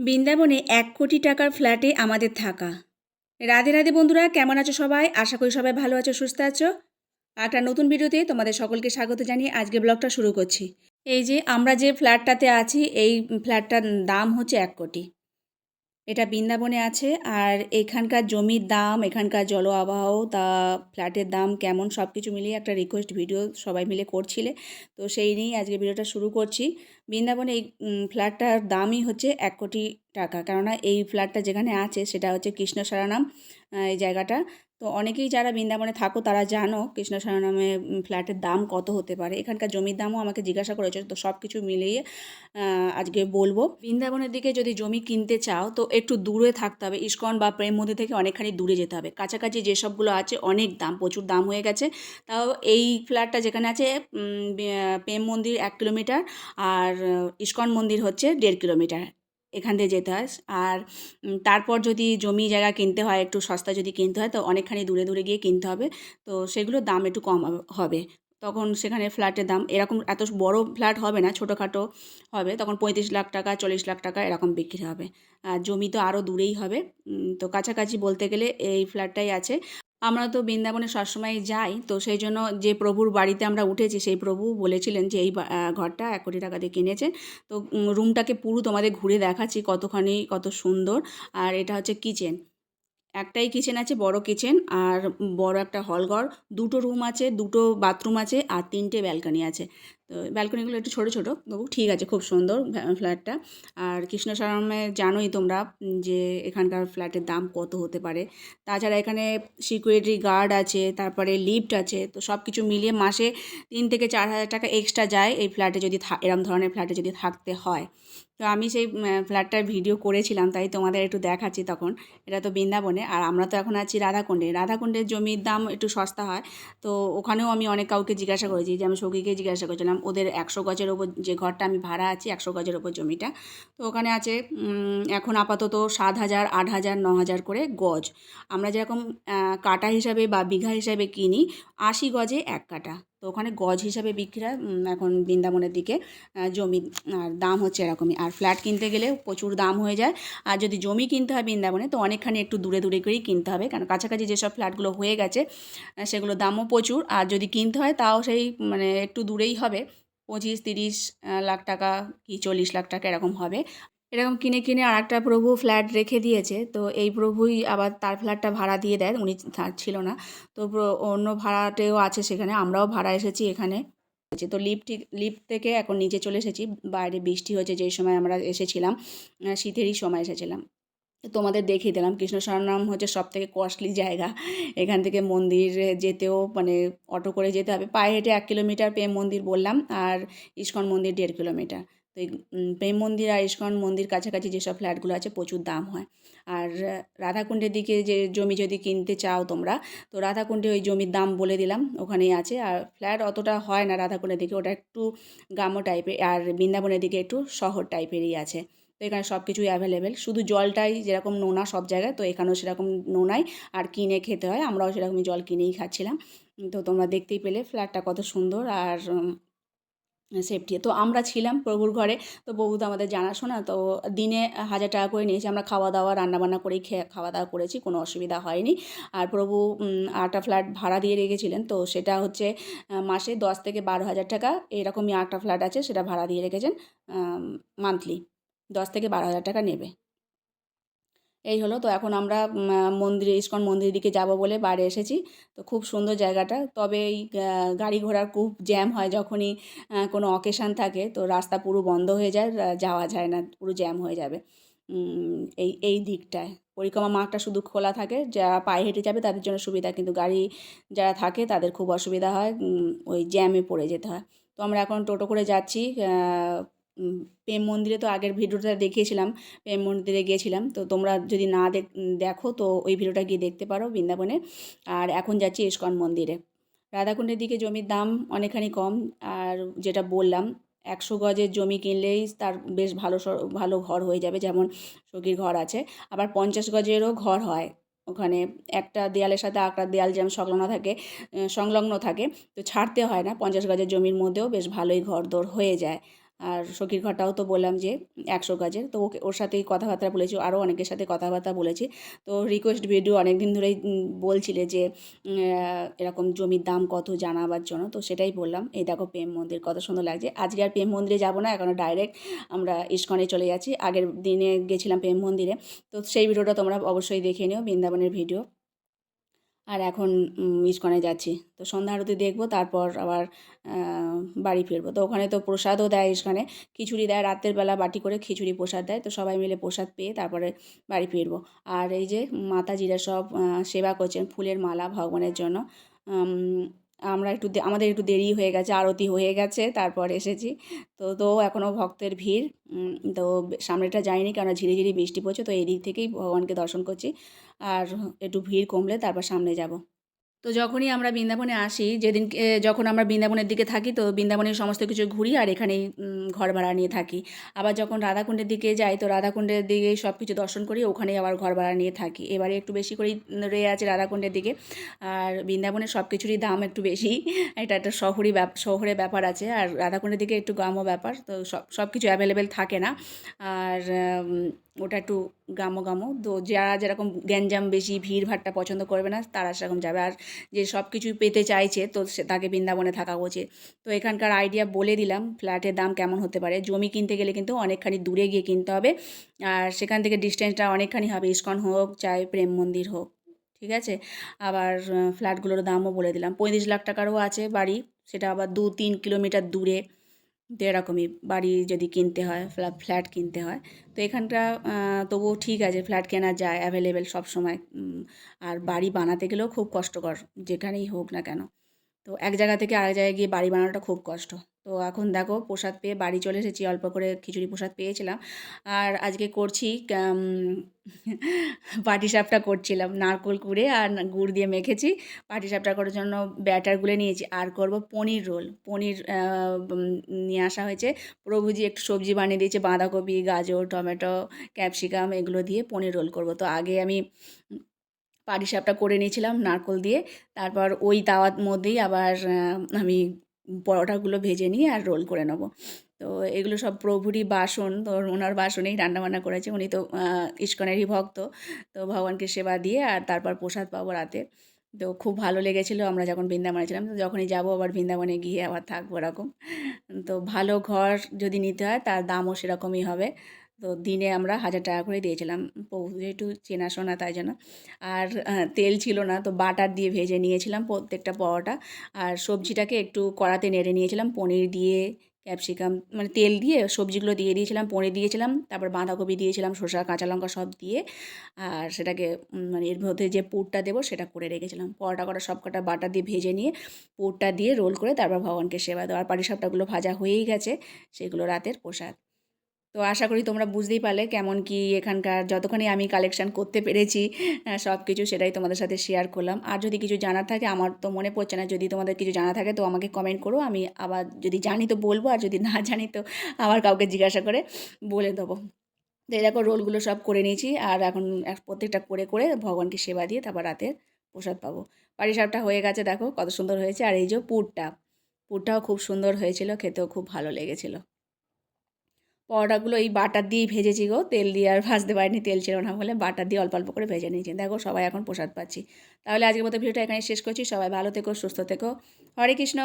বৃন্দাবনে এক কোটি টাকার ফ্ল্যাটে আমাদের থাকা। রাধে রাধে বন্ধুরা, কেমন আছো সবাই? আশা করি সবাই ভালো আছো, সুস্থ আছো। একটা নতুন ভিডিওতে তোমাদের সকলকে স্বাগত জানিয়ে আজকে ব্লগটা শুরু করছি। এই যে আমরা যে ফ্ল্যাটটাতে আছি, এই ফ্ল্যাটটার দাম হচ্ছে এক কোটি। এটা বৃন্দাবনে আছে। আর এখানকার জমির দাম, এখানকার জল আবহাওয়া, তা ফ্ল্যাটের দাম কেমন সব কিছু মিলিয়ে একটা রিকোয়েস্ট ভিডিও সবাই মিলে করছিলে। তো সেই নিয়েই আজকে ভিডিওটা শুরু করছি। বৃন্দাবনে এই ফ্ল্যাটটার দামই হচ্ছে এক কোটি টাকা। কেননা এই ফ্ল্যাটটা যেখানে আছে সেটা হচ্ছে কৃষ্ণ সারানাম এই জায়গাটা। তো অনেকেই যারা বৃন্দাবনে থাকো, তারা জানো কৃষ্ণ সারানামে ফ্ল্যাটের দাম কত হতে পারে। এখানকার জমির দামও আমাকে জিজ্ঞাসা করেছে, তো সব কিছু মিলিয়ে আজকে বলব। বৃন্দাবনের দিকে যদি জমি কিনতে চাও, তো একটু দূরে থাকতে হবে। ইস্কন বা প্রেম মন্দির থেকে অনেকখানি দূরে যেতে হবে। কাছাকাছি যেসবগুলো আছে, অনেক দাম, প্রচুর দাম হয়ে গেছে। তাও এই ফ্ল্যাটটা যেখানে আছে প্রেম মন্দির এক কিলোমিটার, আর, ইস্কন মন্দির হচ্ছে দেড় কিলোমিটার। এখান দিয়ে যেতে হয়। আর তারপর যদি জমি জায়গা কিনতে হয়, একটু সস্তা যদি কিনতে হয়, তো অনেকখানি দূরে দূরে গিয়ে কিনতে হবে। তো সেগুলোর দাম একটু কম হবে- তখন সেখানে ফ্ল্যাটের দাম এরকম এত বড় ফ্ল্যাট হবে না, ছোটোখাটো হবে। তখন পঁয়ত্রিশ লাখ টাকা, চল্লিশ লাখ টাকা এরকম বিক্রি হবে। আর জমি তো আরও দূরেই হবে। তো কাছাকাছি বলতে গেলে এই ফ্ল্যাটটাই আছে। আমরা তো বৃন্দাবনে সবসময় যাই, তো সেই জন্য যে প্রভুর বাড়িতে আমরা উঠেছি, সেই প্রভু বলেছিলেন যে এই ঘরটা এক কোটি টাকা দিয়ে কিনেছে তো রুমটাকে পুরো তোমাদের ঘুরে দেখাচ্ছি কতখানি, কত সুন্দর। আর এটা হচ্ছে কিচেন। একটাই কিচেন আছে, বড় কিচেন আর বড় একটা হলঘর দুটো রুম আছে, দুটো বাথরুম আছে আর তিনটে ব্যালকনি আছে। তো ব্যালকনিগুলো একটু ছোটো ছোটো। তবু ঠিক আছে, খুব সুন্দর ফ্ল্যাটটা। আর কৃষ্ণসারামে জানোই তোমরা যে এখানকার ফ্ল্যাটের দাম কত হতে পারে। তাছাড়া এখানে সিকিউরিটি গার্ড আছে, তারপরে লিফট আছে, তো সব কিছু মিলিয়ে মাসে তিন থেকে চার হাজার টাকা এক্সট্রা যায় এই ফ্ল্যাটে যদি এরম ধরনের ফ্ল্যাটে যদি থাকতে হয়। তো আমি সেই ফ্ল্যাটটার ভিডিও করেছিলাম, তাই তোমাদের একটু দেখাচ্ছি তখন। এটা তো বৃন্দাবনে, আর আমরা তো এখন আছি রাধাকুণ্ডে। রাধাকুণ্ডের জমির দাম একটু সস্তা হয়, তো ওখানেও আমি অনেক কাউকে জিজ্ঞাসা করেছি, যে আমি সৌকিকে জিজ্ঞাসা করেছিলাম ওদের একশো গজের ওপর যে ঘরটা আমি ভাড়া আছি, একশো গজের ওপর জমিটা। তো ওখানে আছে এখন আপাতত সাত হাজার, আট হাজার, ন হাজার করে গজ। আমরা যেরকম কাটা হিসাবে বা বিঘা হিসাবে কিনি, আশি গজে এক কাটা। তো ওখানে গজ হিসাবে হয় এখন বৃন্দাবনের দিকে জমি, আর দাম হচ্ছে এরকমই। আর ফ্ল্যাট কিনতে গেলে প্রচুর দাম হয়ে যায়। আর যদি জমি কিনতে হয় বৃন্দাবনে, তো অনেকখানি একটু দূরে দূরে করেই কিনতে হবে। কারণ কাছাকাছি যেসব ফ্ল্যাটগুলো হয়ে গেছে সেগুলো দামও প্রচুর। আর যদি কিনতে হয়, তাও সেই মানে একটু দূরেই হবে। পঁচিশ, তিরিশ লাখ টাকা কি চল্লিশ লাখ টাকা এরকম হবে। এরকম কিনে কিনে আর একটা প্রভু ফ্ল্যাট রেখে দিয়েছে। তো এই প্রভুই আবার তার ফ্ল্যাটটা ভাড়া দিয়ে দেয় উনি ছিল না। তো অন্য ভাড়াটেও আছে সেখানে, আমরাও ভাড়া এসেছি এখানে। তো লিফট লিফট থেকে এখন নিচে চলে এসেছি, বাইরে বৃষ্টি হয়েছে যেই সময় আমরা এসেছিলাম শীতেরই সময় এসেছিলাম। তোমাদের দেখিয়ে দিলাম, কৃষ্ণ সরনাম হচ্ছে সব থেকে কস্টলি জায়গা। এখান থেকে মন্দিরে যেতেও মানে অটো করে যেতে হবে। পায়ে হেঁটে এক কিলোমিটার প্রেম মন্দির বললাম, আর ইস্কন মন্দির দেড় কিলোমিটার তো এই প্রেম মন্দির আর ইস্কন মন্দির কাছাকাছি যেসব ফ্ল্যাটগুলো আছে প্রচুর দাম হয়। আর রাধাকুণ্ডের দিকে যে জমি যদি কিনতে চাও তোমরা, তো রাধাকুণ্ডে ওই জমির দাম বলে দিলাম, ওখানেই আছে। আর ফ্ল্যাট অতটা হয় না রাধাকুণ্ডের দিকে, ওটা একটু গ্রাম্য টাইপের আর বৃন্দাবনের দিকে একটু শহর টাইপেরই আছে। তো এখানে সব কিছুই অ্যাভেলেবেল শুধু জলটাই যেরকম নোনা সব জায়গায়, তো এখানেও সেরকম নোনাই, আর কিনে খেতে হয়, আমরাও সেরকমই জল কিনেই খাচ্ছিলাম। তো তোমরা দেখতেই পেলে ফ্ল্যাটটা কত সুন্দর, আর সেফটি তো আমরা ছিলাম প্রভুর ঘরে, তো প্রভু তো আমাদের জানাশোনা, তো দিনে হাজার টাকা করে নিয়েছি। আমরা খাওয়া দাওয়া, রান্নাবান্না করেই খেয়ে, খাওয়া দাওয়া করেছি, কোনো অসুবিধা হয়নি। আর প্রভু আটটা ফ্ল্যাট ভাড়া দিয়ে রেখেছিলেন, তো সেটা হচ্ছে মাসে দশ থেকে বারো হাজার টাকা, এরকমই আটটা ফ্ল্যাট আছে, সেটা ভাড়া দিয়ে রেখেছেন মান্থলি দশ থেকে বারো হাজার টাকা নেবে। এই হলো। তো এখন আমরা মন্দিরে, ইস্কন মন্দিরের দিকে যাব বলে বাড়ি এসেছি। তো খুব সুন্দর জায়গাটা। তবে এই গাড়ি ঘোড়ার খুব জ্যাম হয় যখনই কোনো অকেশান থাকে। তো রাস্তা পুরো বন্ধ হয়ে যায় যাওয়া যায় না, পুরো জ্যাম হয়ে যাবে। এই এই দিকটায়। পরিক্রমা মাঠটা শুধু খোলা থাকে, যারা পায়ে হেঁটে যাবে তাদের জন্য সুবিধা। কিন্তু গাড়ি যারা থাকে তাদের খুব অসুবিধা হয় ওই জ্যামে পড়ে যেতে হয়। তো আমরা এখন টোটো করে যাচ্ছি প্রেম মন্দিরে তো আগের ভিডিওটা দেখিয়েছিলাম, প্রেম মন্দিরে গিয়েছিলাম, তো তোমরা যদি না দেখ তো ওই ভিডিওটা গিয়ে দেখতে পারো বৃন্দাবনে। আর এখন যাচ্ছি ইস্কন মন্দিরে। রাধাকুণ্ডের দিকে জমির দাম অনেকখানি কম, আর যেটা বললাম, একশো গজের জমি কিনলেই তার বেশ ভালো ভালো ঘর হয়ে যাবে, যেমন সখীর ঘর আছে। আবার পঞ্চাশ গজেরও ঘর হয়, ওখানে একটা দেয়ালের সাথে আঁকড়া দেয়াল যেমন সংলগ্ন থাকে সংলগ্ন থাকে, তো ছাড়তে হয় না, পঞ্চাশ গজের জমির মধ্যেও বেশ ভালোই ঘর দোর হয়ে যায়। আর সখীর ঘরটাও তো বললাম যে একশো গাজের। তো ওকে ওর সাথেই কথাবার্তা বলেছি, আরও অনেকের সাথে কথাবার্তা বলেছি। তো রিকোয়েস্ট ভিডিও অনেক দিন ধরেই বলছিলে যে এরকম জমির দাম কত জানাবার জন্য। তো সেটাই বললাম, এই দেখো প্রেম মন্দির কত সুন্দর লাগছে। আজকে আর প্রেম মন্দিরে যাব না, এখন ডাইরেক্ট আমরা ইস্কনে চলে যাচ্ছি। আগের দিনে গেছিলাম প্রেম মন্দিরে। তো সেই ভিডিওটা তোমরা অবশ্যই দেখে নিও, বৃন্দাবনের ভিডিও আর এখন ইস্কনে যাচ্ছি। তো সন্ধ্যা আরতি দেখব, তারপর আবার বাড়ি ফিরবো। তো ওখানে তো প্রসাদও দেয় ইস্কনে, খিচুড়ি দেয়, রাতের বেলা বাটি করে খিচুড়ি প্রসাদ দেয়। তো সবাই মিলে প্রসাদ পেয়ে তারপরে বাড়ি ফিরবো। আর এই যে মাতাজিরা সব সেবা করছেন ফুলের মালা ভগবানের জন্য। আমরা একটু আমাদের একটু দেরি হয়ে গেছে, আরতি হয়ে গেছে, তারপর এসেছি। তো তো এখনও ভক্তের ভিড় তো সামনেটা যাইনি ঝিরি ঝিরি বৃষ্টি পড়ছে, তো এদিক থেকেই ভগবানকে দর্শন করছি। আর একটু ভিড় কমলে তারপর সামনে যাব। তো যখনই আমরা বৃন্দাবনে আসি, যেদিন যখন আমরা বৃন্দাবনের দিকে থাকি, তো বৃন্দাবনের সমস্ত কিছু ঘুরি আর এখানেই ঘর ভাড়া নিয়ে থাকি। আবার যখন রাধাকুণ্ডের দিকে যাই, তো রাধাকুণ্ডের দিকে সব কিছু দর্শন করি, ওখানেই আবার ঘর ভাড়া নিয়ে থাকি। এবারে একটু বেশি করেই রয়ে আছে রাধাকুণ্ডের দিকে। আর বৃন্দাবনের সব কিছুরই দাম একটু বেশি। এটা একটা শহরই শহরের ব্যাপার আছে। আর রাধাকুণ্ডের দিকে একটু গ্রাম্য ব্যাপার, তো সব সব কিছু অ্যাভেলেবেল থাকে না। আর ওটা একটু গ্রাম্য গ্রাম্য। তো যারা যেরকম গ্যাঞ্জাম বেশি, ভিড় ভাট্টা পছন্দ করবে না, তারা সেরকম যাবে। আর যে সব কিছুই পেতে চাইছে, তো সে তাকে বৃন্দাবনে থাকা উচিত। তো এখানকার আইডিয়া বলে দিলাম ফ্ল্যাটের দাম কেমন হতে পারে? জমি কিনতে গেলে কিন্তু অনেকখানি দূরে গিয়ে কিনতে হবে। আর সেখান থেকে ডিস্টেন্সটা অনেকখানি হবে, ইস্কন হোক, চাই প্রেম মন্দির হোক, ঠিক আছে? আবার ফ্ল্যাটগুলোর দামও বলে দিলাম। পঁয়ত্রিশ লাখ টাকারও আছে বাড়ি, সেটা আবার দু তিন কিলোমিটার দূরে। তো এরকমই বাড়ি যদি কিনতে হয় ফ্ল্যাট কিনতে হয়, তো এখানটা তবুও ঠিক আছে, ফ্ল্যাট কেনা যায় অ্যাভেলেবেল সব সময় আর বাড়ি বানাতে গেলেও খুব কষ্টকর, যেখানেই হোক না কেন। তো এক জায়গা থেকে আরেক জায়গায় গিয়ে বাড়ি বানানোটা খুব কষ্ট। তো এখন দেখো প্রসাদ পেয়ে বাড়ি চলে এসেছি, অল্প করে খিচুড়ি প্রসাদ পেয়েছিলাম। আর আজকে করছি পাটিসাপটা করছিলাম, নারকোল কুড়ে আর গুড় দিয়ে মেখেছি। পাটিসাপটা করার জন্য ব্যাটার গুলে নিয়েছি। আর করব পনির রোল। পনির নিয়ে আসা হয়েছে। প্রভুজি একটু সবজি বানিয়ে দিয়েছে, বাঁধাকপি, গাজর, টমেটো, ক্যাপসিকাম এগুলো দিয়ে পনির রোল করব। তো আগে আমি পাটিসাপটা করে নিয়েছিলাম নারকোল দিয়ে। তারপর ওই তাওয়ার মধ্যেই আবার আমি পরোটাগুলো ভেজে নিয়ে আর রোল করে নেব। তো এগুলো সব প্রভুরই বাসন, তো ওনার বাসনেই রান্নাবান্না করেছে। উনি তো ইস্কনেরই ভক্ত। তো ভগবানকে সেবা দিয়ে আর তারপর প্রসাদ পাবো রাতে। তো খুব ভালো লেগেছিলো আমরা যখন বৃন্দাবনে ছিলাম। তো যখনই যাব আবার বৃন্দাবনে গিয়ে আবার থাকব এরকম। তো ভালো ঘর যদি নিতে হয় তার দামও সেরকমই হবে। তো দিনে আমরা হাজার টাকা করে দিয়েছিলাম। যেহেতু চেনাশোনা তাই জন্য। আর তেল ছিল না তো বাটার দিয়ে ভেজে নিয়েছিলাম প্রত্যেকটা পরোটা। আর সবজিটাকে একটু কড়াতে নেড়ে নিয়েছিলাম, পনির দিয়ে ক্যাপসিকাম মানে তেল দিয়ে সবজিগুলো দিয়ে দিয়েছিলাম, পনির দিয়েছিলাম, তারপর বাঁধাকপি দিয়েছিলাম, শসা, কাঁচা লঙ্কা সব দিয়ে। আর সেটাকে মানে এর মধ্যে যে পুরটা দেবো সেটা করে রেখেছিলাম। পরোটা কটা সব কটা বাটার দিয়ে ভেজে নিয়ে পুরটা দিয়ে রোল করে তারপর ভগবানকে সেবা দেওয়া। আর পাটিসাপটাগুলো ভাজা হয়েই গেছে, সেগুলো রাতের প্রসাদ। তো আশা করি তোমরা বুঝতেই পারলে কেমন কি এখানকার যতখানি আমি কালেকশন করতে পেরেছি সব কিছু সেটাই তোমাদের সাথে শেয়ার করলাম। আর যদি কিছু জানার থাকে, আমার তো মনে পড়ছে না, যদি তোমাদের কিছু জানা থাকে, তো আমাকে কমেন্ট করো, আমি আবার যদি জানি তো বলব, আর যদি না জানি তো আবার কাউকে জিজ্ঞাসা করে বলে দেবো। তো দেখো রোলগুলো সব করে নিয়েছি, আর এখন প্রত্যেকটা করে করে ভগবানকে সেবা দিয়ে তারপর রাতের প্রসাদ পাবো। পাটিসাপটা হয়ে গেছে, দেখো কত সুন্দর হয়েছে। আর এই যে পুরটা, পুরটাও খুব সুন্দর হয়েছিল, খেতেও খুব ভালো লেগেছিলো। পরোটাগুলো এই বাটার দিয়েই ভেজেছি গো। তেল দিয়ে আর ভাজতে পারিনি, তেল ছিল না বলে বাটার দিয়ে অল্প অল্প করে ভেজে নিয়েছি। দেখো সবাই এখন প্রসাদ পাচ্ছি। তাহলে আজকের মতো ভিডিওটা এখানে শেষ করছি। সবাই ভালো থেকো, সুস্থ থেকো। হরে কৃষ্ণ।